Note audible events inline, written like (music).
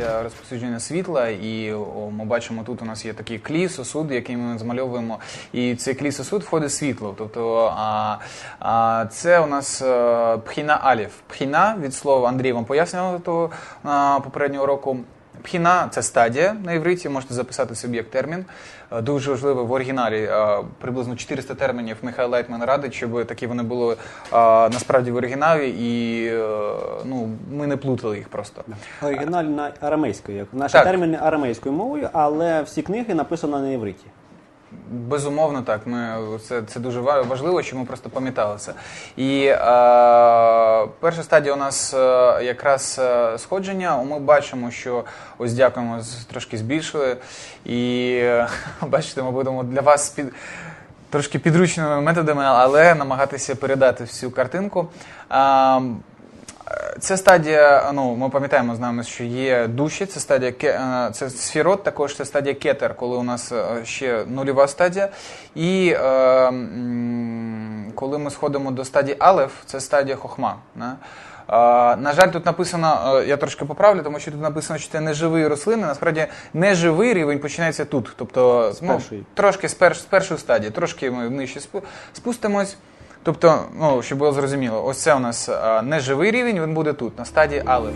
стадія розповсюдження світла, і о, ми бачимо, тут у нас є такий клій, сосуд, який ми змальовуємо. І цей клій сосуд входить світло. Тобто а, а, це у нас е, пхіна алів. Пхіна від слова Андрій вам пояснював того попереднього року. Пхіна це стадія на івриті, можете записати собі як термін. Е, Дуже важливо в оригіналі е, приблизно 400 термінів Михайло Лайтман радить, щоб такі вони були е, насправді в оригіналі, і ну, ми не плутали їх просто. Оригінал на арамейською. Наші Так. терміни арамейською мовою, але всі книги написано на івриті. Безумовно, так. Ми це, це дуже важливо, щоб ми просто пам'ятали це. І е, перша стадія у нас е, якраз е, сходження. Ми бачимо, що ось дякуємо, трошки збільшили. І е, (laughs) бачите, ми будемо для вас під. Трошки підручними методами, але намагатися передати всю картинку. А, Це стадія, ну ми пам'ятаємо з нами, що є душі, це стадія це сфірот, також це стадія кетер, коли у нас ще нульова стадія. І е, коли ми сходимо до стадії алеф, це стадія хохма. Да? Е, На жаль, тут написано, е, я трошки поправлю, тому що тут написано, що це неживі рослини. Насправді неживий рівень починається тут. Тобто ну, трошки з, перш, з першої стадії, трошки ми нижче спустимось. Тобто, ну, щоб було зрозуміло, ось це у нас неживий рівень, він буде тут, на стадії алеф.